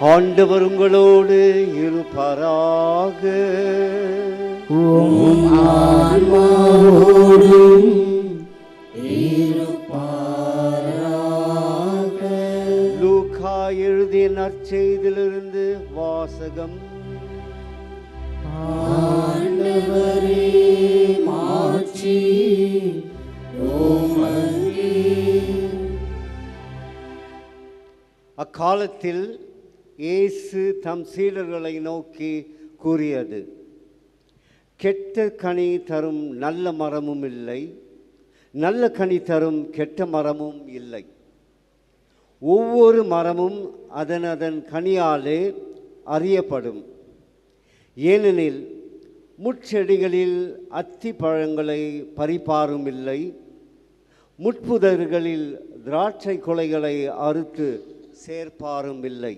ஆண்டவர் உங்களோடு இருப்பாராக. லூக்கா எழுதிய நற்செய்திலிருந்து வாசகம் ஆண்டவரே மாட்சி. அக்காலத்தில் இயேசு தம் சீடர்களை நோக்கி கூறியது கெட்ட கனி தரும் நல்ல மரமும் இல்லை நல்ல கனி தரும் கெட்ட மரமும் இல்லை. ஒவ்வொரு மரமும் அதன் அதன் கனியாலே அறியப்படும். ஏனெனில் முட்செடிகளில் அத்தி பழங்களை பறிப்பாரும் இல்லை முட்புதர்களில் திராட்சை கொலைகளை அறுத்து சேர்ப்பாரும் இல்லை.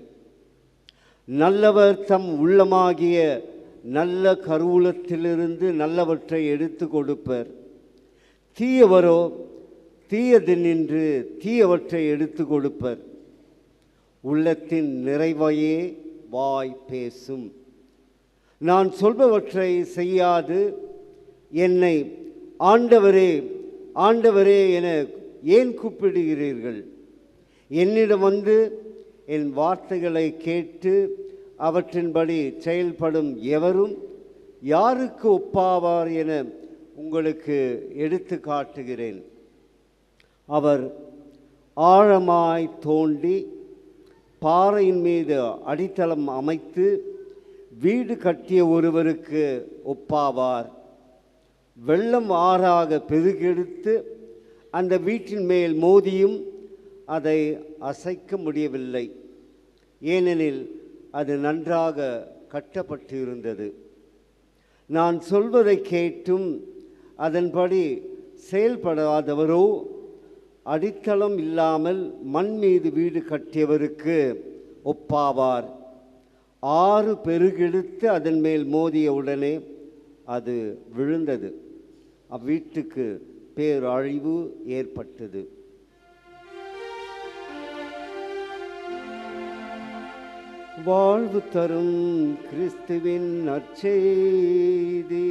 நல்லவர் தம் உள்ளமாகிய நல்ல கருவூலத்திலிருந்து நல்லவற்றை எடுத்து கொடுப்பர். தீயவரோ தீயதினின்று தீயவற்றை எடுத்து கொடுப்பர். உள்ளத்தின் நிறைவையே வாய் பேசும். நான் சொல்பவற்றை செய்யாது. என்னை ஆண்டவரே ஆண்டவரே என ஏன் கூப்பிடுகிறீர்கள்? என்னிடம் வந்து என் வார்த்தைகளை கேட்டு அவற்றின்படி செயல்படும் எவரும் யாருக்கு ஒப்பாவார் என உங்களுக்கு எடுத்து காட்டுகிறேன். அவர் ஆழமாய் தோண்டி பாறையின் மீது அடித்தளம் அமைத்து வீடு கட்டிய ஒருவருக்கு ஒப்பாவார். வெள்ளம் ஆறாக பெருகெடுத்து அந்த வீட்டின் மேல் மோதியும் அதை அசைக்க முடியவில்லை. ஏனெனில் அது நன்றாக கட்டப்பட்டு இருந்தது நான் சொல்வதை கேட்டும் அதன்படி செயல்படாதவரோ அடித்தளம் இல்லாமல் மண் மீது வீடு கட்டியவருக்கு ஒப்பாவார். ஆறு பெருகெடுத்து அதன் மேல் மோதிய உடனே அது விழுந்தது. அவ்வீட்டுக்கு பேரழிவு ஏற்பட்டது. வாழ்வு தரும் கிறிஸ்துவின் நற்செய்தி.